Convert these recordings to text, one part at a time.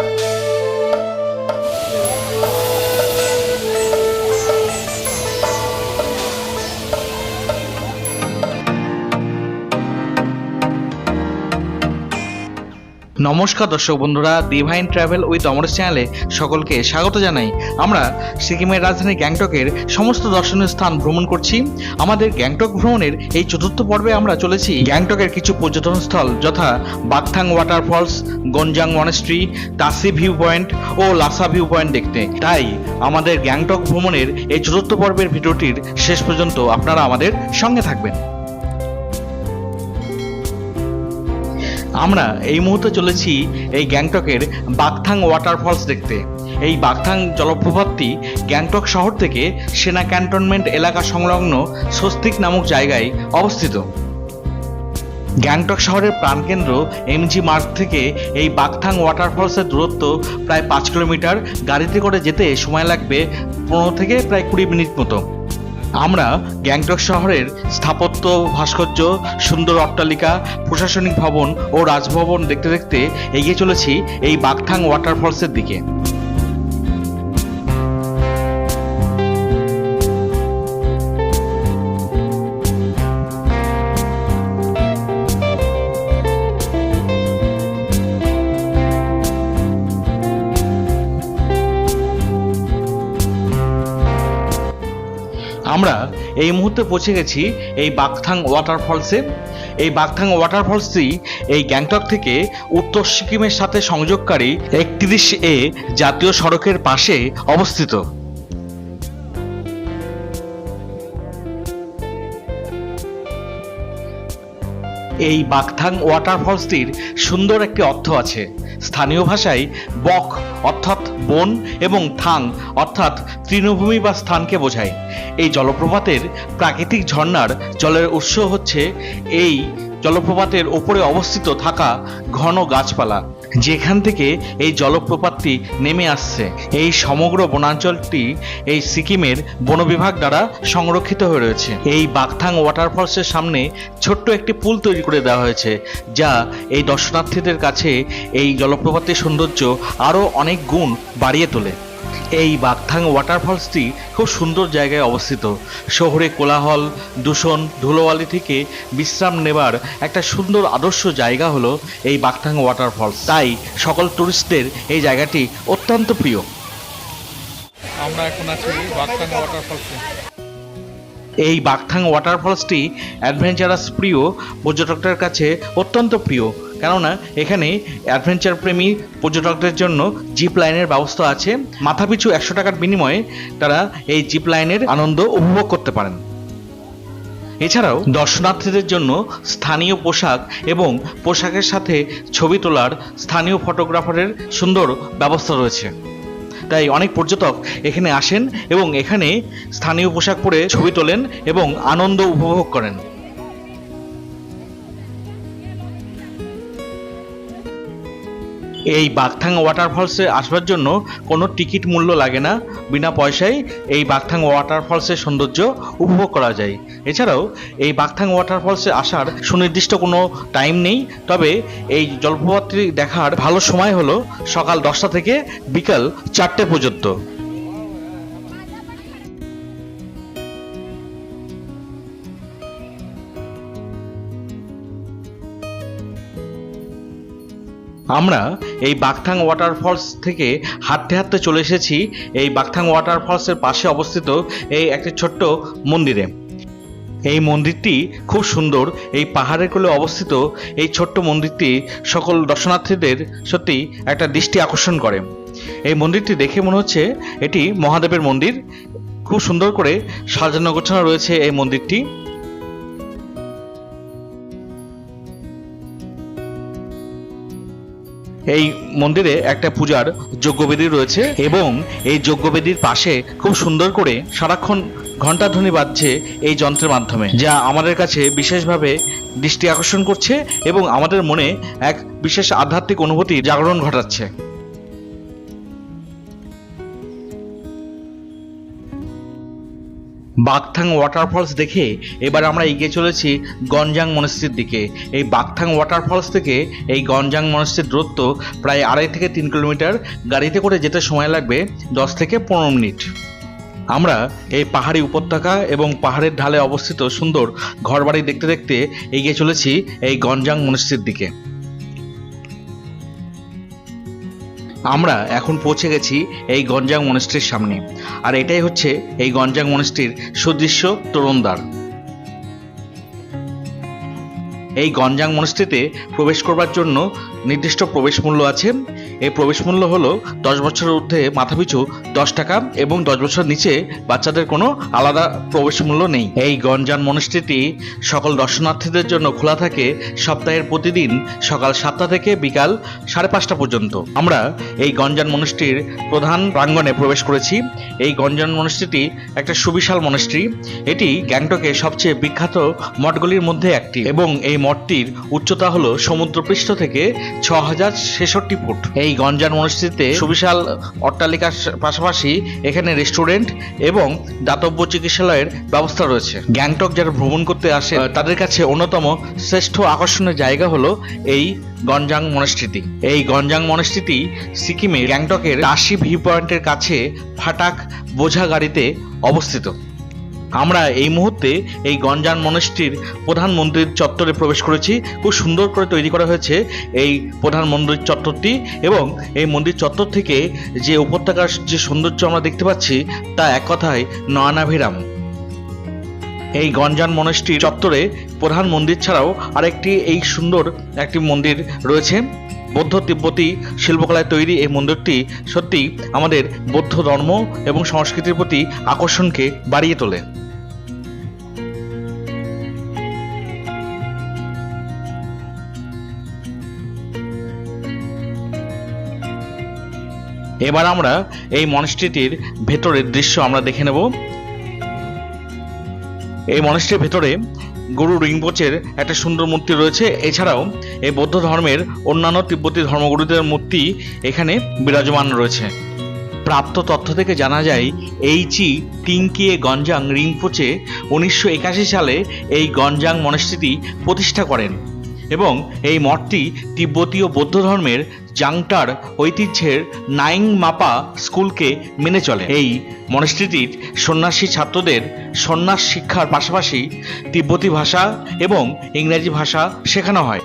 Bye. নমস্কার দর্শক বন্ধুরা ডিভাইন ট্রাভেল উইথ অমরেশ চ্যানেলে সকলকে স্বাগত জানাই। আমরা সিকিমের রাজধানী গ্যাংটকের সমস্ত দর্শনীয় স্থান ভ্রমণ করছি। আমাদের গ্যাংটক ভ্রমণের এই চতুর্থ পর্বে আমরা চলেছি। গ্যাংটকের কিছু পর্যটন স্থল যথা Bakthang waterfalls Gonjang monastery Tashi view point ও লাসা ভিউ পয়েন্ট দেখতে। তাই আমাদের গ্যাংটক ভ্রমণের এই চতুর্থ পর্বের ভিডিওটির শেষ পর্যন্ত আপনারা আমাদের সঙ্গে থাকবেন। আমরা এই মুহূর্তে চলেছি এই গ্যাংটকের বাকথাং ওয়াটারফলস দেখতে। এই বাকথাং জলপ্রপাতটি গ্যাংটক শহর থেকে সেনা ক্যান্টনমেন্ট এলাকা সংলগ্ন স্বস্তিক নামক জায়গায় অবস্থিত। গ্যাংটক শহরের প্রাণকেন্দ্র এমজি মার্গ থেকে এই বাকথাং ওয়াটারফলসের দূরত্ব প্রায় পাঁচ কিলোমিটার। গাড়িতে করে যেতে সময় লাগবে পনেরো থেকে প্রায় কুড়ি মিনিট মতো। আমরা গ্যাংটক শহরের স্থাপত্য, ভাস্কর্য, সুন্দর অট্টালিকা, প্রশাসনিক ভবন ও রাজভবন দেখতে দেখতে এগিয়ে চলেছি এই বাকথাং ওয়াটারফলসের দিকে। এই মুহূর্তে পৌঁছে গেছি এই বাকথাং ওয়াটারফলসে। এই বাকথাং ওয়াটারফলসটি এই গ্যাংটক থেকে উত্তর সিকিমের সাথে সংযোগকারী একত্রিশ এ জাতীয় সড়কের পাশে অবস্থিত। এই বাগথাং ওয়াটারফলসটির সুন্দর একটি অর্থ আছে। স্থানীয় ভাষায় বক অর্থাৎ বন এবং থাং অর্থাৎ তৃণভূমি বা স্থানকে বোঝায়। এই জলপ্রপাতের প্রাকৃতিক ঝর্ণার জলের উৎস হচ্ছে এই জলপ্রপাতের ওপরে অবস্থিত থাকা ঘন গাছপালা। যেখান থেকে এই জলপ্রপাতটি নেমে আসছে। এই সমগ্র বনাঞ্চলটি এই সিকিমের বন বিভাগ দ্বারা সংরক্ষিত হয়ে রয়েছে। এই বাগথাং ওয়াটারফলসের সামনে ছোট্ট একটি পুল তৈরি করে দেওয়া হয়েছে, যা এই দর্শনার্থীদের কাছে এই জলপ্রপাতের সৌন্দর্য আরও অনেক গুণ বাড়িয়ে তোলে। এই বাগথাং ওয়াটারফলসটি খুব সুন্দর জায়গায় অবস্থিত। শহরে কোলাহল দূষণ ধুলোবালি থেকে বিশ্রাম নেবার একটা সুন্দর আদর্শ জায়গা হলো এই বাগথাং ওয়াটারফলস তাই সকল টুরিস্টদের এই জায়গাটি অত্যন্ত প্রিয়। আমরা এখন আছি বাগতান ওয়াটারফলসে এই বাগথাং ওয়াটারফলসটি অ্যাডভেঞ্চারাস প্রিয় পর্যটকদের কাছে অত্যন্ত প্রিয়। কেননা এখানে অ্যাডভেঞ্চার প্রেমী পর্যটকদের জন্য জিপ লাইনের ব্যবস্থা আছে। মাথাপিছু একশো টাকার বিনিময়ে তারা এই জিপ লাইনের আনন্দ উপভোগ করতে পারেন। এছাড়াও দর্শনার্থীদের জন্য স্থানীয় পোশাক এবং পোশাকের সাথে ছবি তোলার স্থানীয় ফটোগ্রাফারের সুন্দর ব্যবস্থা রয়েছে। তাই অনেক পর্যটক এখানে আসেন এবং এখানে স্থানীয় পোশাক পরে ছবি তোলেন এবং আনন্দ উপভোগ করেন। এই বাগথাং ওয়াটারফলসে আসবার জন্য কোনো টিকিট মূল্য লাগে না। বিনা পয়সায় এই বাগথাং ওয়াটারফলসের সৌন্দর্য উপভোগ করা যায়। এছাড়াও এই বাগথাং ওয়াটারফলসে আসার সুনির্দিষ্ট কোনো টাইম নেই। তবে এই জলপ্রপাতটি দেখার ভালো সময় হলো সকাল দশটা থেকে বিকাল চারটে পর্যন্ত। আমরা এই বাগথাং ওয়াটারফলস থেকে হাঁটতে হাঁটতে চলে এসেছি এই বাগথাং ওয়াটারফলসের পাশে অবস্থিত এই একটি ছোট্ট মন্দিরে। এই মন্দিরটি খুব সুন্দর, এই পাহাড়ের কোলে অবস্থিত এই ছোট্ট মন্দিরটি সকল দর্শনার্থীদের সত্যি একটা দৃষ্টি আকর্ষণ করে। এই মন্দিরটি দেখে মনে হচ্ছে এটি মহাদেবের মন্দির। খুব সুন্দর করে সাজানো গোছানো রয়েছে এই মন্দিরটি। এই মন্দিরে একটা পূজার যজ্ঞবেদী রয়েছে এবং এই যজ্ঞবেদীর পাশে খুব সুন্দর করে সারাক্ষণ ঘণ্টাধ্বনি বাজছে এই যন্ত্রের মাধ্যমে, যা আমাদের কাছে বিশেষভাবে দৃষ্টি আকর্ষণ করছে এবং আমাদের মনে এক বিশেষ আধ্যাত্মিক অনুভূতি জাগরণ ঘটাচ্ছে। বাগথাং ওয়াটারফলস দেখে এবার আমরা এগিয়ে চলেছি গঞ্জাং মনস্ট্রির দিকে। এই বাগথাং ওয়াটারফলস থেকে এই গঞ্জাং মনস্ট্রির দূরত্ব প্রায় আড়াই থেকে তিন কিলোমিটার। গাড়িতে করে যেতে সময় লাগবে দশ থেকে পনেরো মিনিট। আমরা এই পাহাড়ি উপত্যকা এবং পাহাড়ের ঢালে অবস্থিত সুন্দর ঘরবাড়ি দেখতে দেখতে এগিয়ে চলেছি এই গঞ্জাং মনস্ট্রির দিকে। আমরা এখন পৌঁছে গেছি এই গঞ্জাং মনেস্ট্রির সামনে। আর এটাই হচ্ছে এই গঞ্জাং মনেস্ট্রির সুদৃশ্য তরুণদ্বার। এই গঞ্জাং মনেস্ট্রিতে প্রবেশ করবার জন্য নির্দিষ্ট প্রবেশ মূল্য আছে। এই প্রবেশ মূল্য হলো দশ বছরের ঊর্ধ্বে মাথাপিছু দশ টাকা এবং দশ বছর নিচে বাচ্চাদের কোনো আলাদা প্রবেশ মূল্য নেই। এই গঞ্জান মনেস্ট্রিটি সকল দর্শনার্থীদের জন্য খোলা থাকে সপ্তাহের প্রতিদিন সকাল সাতটা থেকে বিকাল সাড়ে পাঁচটা পর্যন্ত। আমরা এই গঞ্জান মনস্ট্রির প্রধান প্রাঙ্গণে প্রবেশ করেছি। এই গঞ্জান মনস্ট্রিটি একটা সুবিশাল মনস্ট্রি এটি গ্যাংটকের সবচেয়ে বিখ্যাত মঠগুলির মধ্যে একটি এবং এই মঠটির উচ্চতা হলো সমুদ্রপৃষ্ঠ থেকে ছ হাজার ছেষট্টি ফুট। এই গঞ্জান মনস্ট্রিতে সুবিশাল অট্টালিকার পাশাপাশি এখানে রেস্টুরেন্ট এবং দাতব্য চিকিৎসালয়ের ব্যবস্থা রয়েছে। গ্যাংটক যারা ভ্রমণ করতে আসে তাদের কাছে অন্যতম শ্রেষ্ঠ আকর্ষণীয় জায়গা হলো এই গঞ্জাং মনস্ট্রিটি এই গঞ্জাং মনস্ট্রিটি সিকিমের গ্যাংটকের আশি ভিউ পয়েন্টের কাছে ফাটাক বোঝা গাড়িতে অবস্থিত। আমরা এই মুহূর্তে এই গঞ্জান মনস্ট্রির প্রধান মন্দির চত্বরে প্রবেশ করেছি। খুব সুন্দর করে তৈরি করা হয়েছে এই প্রধান মন্দির চত্বরটি এবং এই মন্দির চত্বর থেকে যে উপত্যকার যে সৌন্দর্য আমরা দেখতে পাচ্ছি তা এক কথায় নয়নাভিরাম। এই গঞ্জান মনস্ট্রি চত্বরে প্রধান মন্দির ছাড়াও আরেকটি এই সুন্দর একটি মন্দির রয়েছে। বৌদ্ধ তিব্বতী শিল্পকলায় তৈরি এই মন্দিরটি সত্যি আমাদের বৌদ্ধ ধর্ম এবং সংস্কৃতির প্রতি আকর্ষণকে বাড়িয়ে তোলে। এবার আমরা এই মনস্ট্রিটির ভেতরের দৃশ্য আমরা দেখে নেব। এই মনস্ট্রির ভেতরে গুরু রিংপোচের একটা সুন্দর মূর্তি রয়েছে। এছাড়াও এই বৌদ্ধ ধর্মের অন্যান্য তিব্বতী ধর্মগুরুদের মূর্তি এখানে বিরাজমান রয়েছে। প্রাপ্ত তথ্য থেকে জানা যায়, এইচি টিঙ্কিয়ে গঞ্জাং রিংপোচে উনিশশো একাশি সালে এই গঞ্জাং মনস্থিতি প্রতিষ্ঠা করেন। এবং এই মঠটি তিব্বতীয় বৌদ্ধ ধর্মের জাংটার ঐতিহ্যের নাইং মাপা স্কুলকে মেনে চলে। এই মনস্ট্রিটির সন্ন্যাসী ছাত্রদের সন্ন্যাস শিক্ষার পাশাপাশি তিব্বতী ভাষা এবং ইংরেজি ভাষা শেখানো হয়।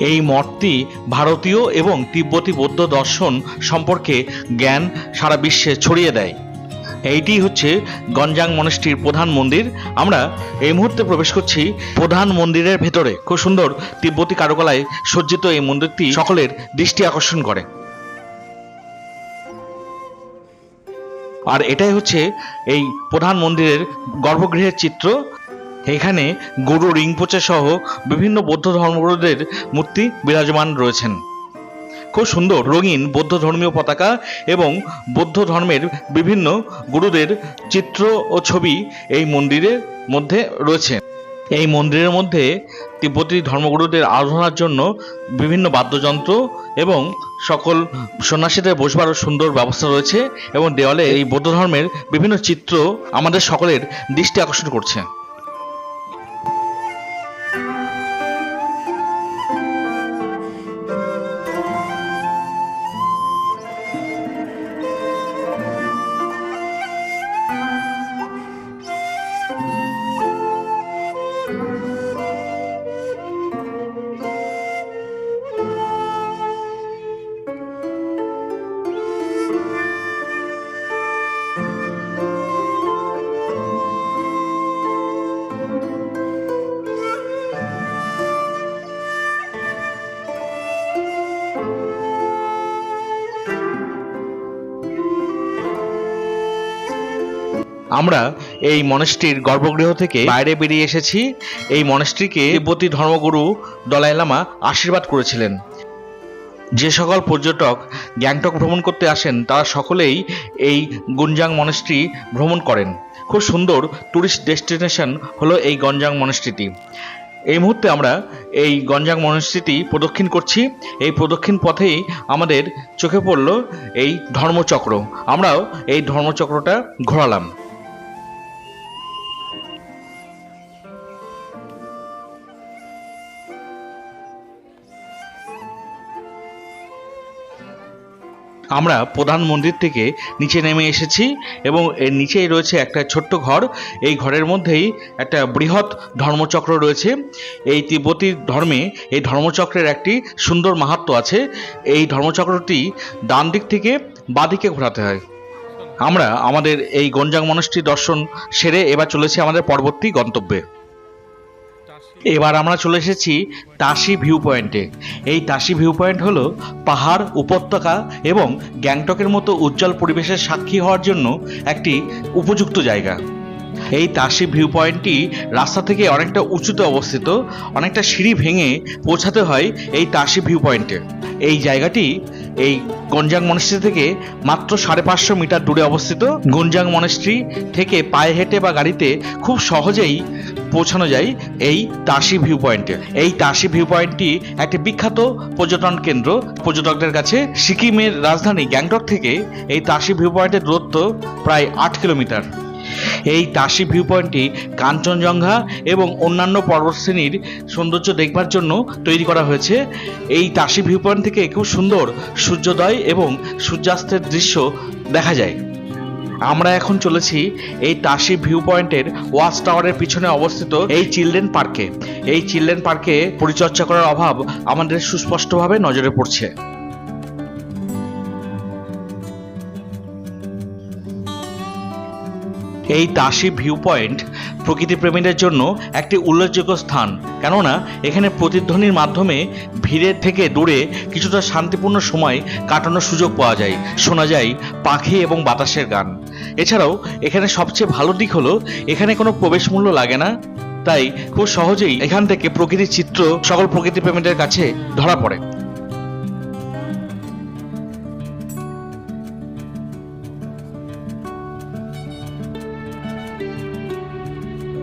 এই মঠটি ভারতীয় এবং তিব্বতী বৌদ্ধ দর্শন সম্পর্কে জ্ঞান সারা বিশ্বে ছড়িয়ে দেয়। এইটি হচ্ছে গঞ্জাং মনস্ট্রির প্রধান মন্দির। আমরা এই মুহূর্তে প্রবেশ করছি প্রধান মন্দিরের ভেতরে। খুব সুন্দর তিব্বতী কারুকলায় সজ্জিত এই মন্দিরটি সকলের দৃষ্টি আকর্ষণ করে। আর এটাই হচ্ছে এই প্রধান মন্দিরের গর্ভগৃহের চিত্র। এখানে গুরু রিংপোচে সহ বিভিন্ন বৌদ্ধ ধর্মগুরুদের মূর্তি বিরাজমান রয়েছেন। খুব সুন্দর, রঙিন বৌদ্ধ ধর্মীয় পতাকা এবং বৌদ্ধ ধর্মের বিভিন্ন গুরুদের চিত্র ও ছবি এই মন্দিরের মধ্যে রয়েছে। এই মন্দিরের মধ্যে তিব্বতী ধর্মগুরুদের আরাধনার জন্য বিভিন্ন বাদ্যযন্ত্র এবং সকল সন্ন্যাসীদের বসবারও সুন্দর ব্যবস্থা রয়েছে এবং দেওয়ালে এই বৌদ্ধ ধর্মের বিভিন্ন চিত্র আমাদের সকলের দৃষ্টি আকর্ষণ করছে। আমরা এই মনেস্ট্রির গর্ভগৃহ থেকে বাইরে বেরিয়ে এসেছি। এই মনেস্ট্রিকে তিব্বতী ধর্মগুরু দলাই লামা আশীর্বাদ করেছিলেন। যে সকল পর্যটক গ্যাংটক ভ্রমণ করতে আসেন, তারা সকলেই এই গুঞ্জাং মনেস্ট্রি ভ্রমণ করেন। খুব সুন্দর ট্যুরিস্ট ডেস্টিনেশন হলো এই গঞ্জাং মনেস্ট্রিটি এই মুহূর্তে আমরা এই গঞ্জাং মনস্ট্রিটি প্রদক্ষিণ করছি। এই প্রদক্ষিণ পথেই আমাদের চোখে পড়ল এই ধর্মচক্র। আমরাও এই ধর্মচক্রটা ঘোরালাম। আমরা প্রধান মন্দির থেকে নিচে নেমে এসেছি এবং এর নিচেই রয়েছে একটা ছোট্ট ঘর। এই ঘরের মধ্যেই একটা বৃহৎ ধর্মচক্র রয়েছে। এই তিব্বতী ধর্মে এই ধর্মচক্রের একটি সুন্দর মাহাত্ম্য আছে। এই ধর্মচক্রটি ডান দিক থেকে বাঁদিকে ঘোরাতে হয়। আমরা আমাদের এই গঞ্জাং মনস্ট্রি দর্শন সেরে এবার চলেছি আমাদের পরবর্তী গন্তব্যে। এবার আমরা চলে এসেছি তাসি ভিউ পয়েন্টে এই তাসি ভিউ পয়েন্ট হলো পাহাড়, উপত্যকা এবং গ্যাংটকের মতো উজ্জ্বল পরিবেশের সাক্ষী হওয়ার জন্য একটি উপযুক্ত জায়গা। এই তাসি ভিউ পয়েন্টটি রাস্তা থেকে অনেকটা উঁচুতে অবস্থিত, অনেকটা সিঁড়ি ভেঙে পৌঁছাতে হয় এই তাসি ভিউ পয়েন্টে এই জায়গাটি এই গঞ্জাং মনেস্ট্রি থেকে মাত্র সাড়ে পাঁচশো মিটার দূরে অবস্থিত গঞ্জাং মনেস্ট্রি থেকে পায়ে হেঁটে বা গাড়িতে খুব সহজেই পৌঁছানো যায় এই তাসি ভিউ পয়েন্টে এই তাসি ভিউ পয়েন্টটি একটি বিখ্যাত পর্যটন কেন্দ্র। পর্যটকদের কাছে সিকিমের রাজধানী গ্যাংটক থেকে এই তাসি ভিউ পয়েন্টের দূরত্ব প্রায় আট কিলোমিটার। এই তাসি ভিউ পয়েন্টটি কাঞ্চনজঙ্ঘা এবং অন্যান্য পর্বতশ্রেণীর সৌন্দর্য দেখবার জন্য তৈরি করা হয়েছে। এই তাসি ভিউ পয়েন্ট থেকে খুব সুন্দর সূর্যোদয় এবং সূর্যাস্তের দৃশ্য দেখা যায়। আমরা এখন চলেছি এই তাসি ভিউ পয়েন্টের ওয়াচ টাওয়ারের পিছনে অবস্থিত এই চিলড্রেন পার্কে। এই চিলড্রেন পার্কে পরিচর্যা করার অভাব আমাদের সুস্পষ্টভাবে নজরে পড়ছে। এই তাসি ভিউ পয়েন্ট প্রকৃতিপ্রেমীদের জন্য একটি উল্লেখযোগ্য স্থান। কেননা, এখানে প্রতিধ্বনির মাধ্যমে ভিড়ের থেকে দূরে কিছুটা শান্তিপূর্ণ সময় কাটানোর সুযোগ পাওয়া যায়। শোনা যায় পাখি এবং বাতাসের গান। এছাড়াও, এখানে সবচেয়ে ভালো দিক হলো, এখানে কোনো প্রবেশ মূল্য লাগে না। তাই খুব সহজেই এখান থেকে প্রকৃতির চিত্র সকল প্রকৃতিপ্রেমীদের কাছে ধরা পড়ে।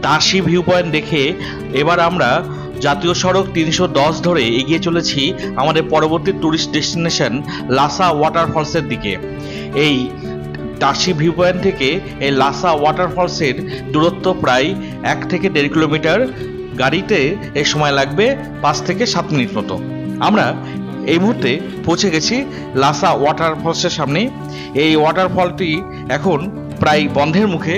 তাসি ভিউ পয়েন্ট দেখে এবার আমরা জাতীয় সড়ক তিনশো দশ ধরে এগিয়ে চলেছি আমাদের পরবর্তী ট্যুরিস্ট ডেস্টিনেশন লাসা ওয়াটারফলসের দিকে। এই তাসি ভিউ পয়েন্ট থেকে এই লাসা ওয়াটারফলসের দূরত্ব প্রায় এক থেকে দেড় কিলোমিটার। গাড়িতে এ সময় লাগবে পাঁচ থেকে সাত মিনিট মতো। আমরা এই মুহূর্তে পৌঁছে গেছি লাসা ওয়াটারফলসের সামনে। এই ওয়াটারফলটি এখন প্রায় বন্ধের মুখে।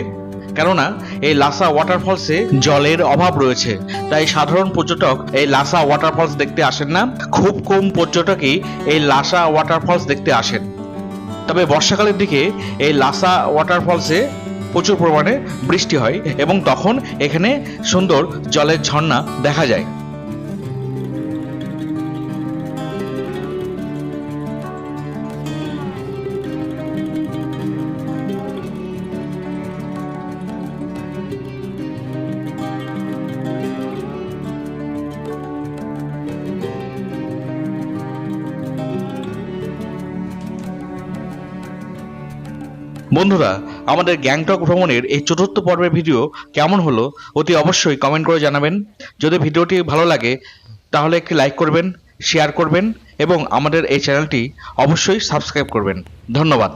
কেননা এই লাসা ওয়াটারফলসে জলের অভাব রয়েছে। তাই সাধারণ পর্যটক এই লাসা ওয়াটারফলস দেখতে আসেন না। খুব কম পর্যটকই এই লাসা ওয়াটারফলস দেখতে আসেন। তবে বর্ষাকালের দিকে এই লাসা ওয়াটারফলসে প্রচুর পরিমাণে বৃষ্টি হয় এবং তখন এখানে সুন্দর জলের ঝর্ণা দেখা যায়। বন্ধুরা, আমাদের গ্যাংটক ভ্রমণের এই চতুর্থ পর্বের ভিডিও কেমন হলো অতি অবশ্যই কমেন্ট করে জানাবেন। যদি ভিডিওটি ভালো লাগে, তাহলে একটি লাইক করবেন, শেয়ার করবেন এবং আমাদের এই চ্যানেলটি অবশ্যই সাবস্ক্রাইব করবেন। ধন্যবাদ।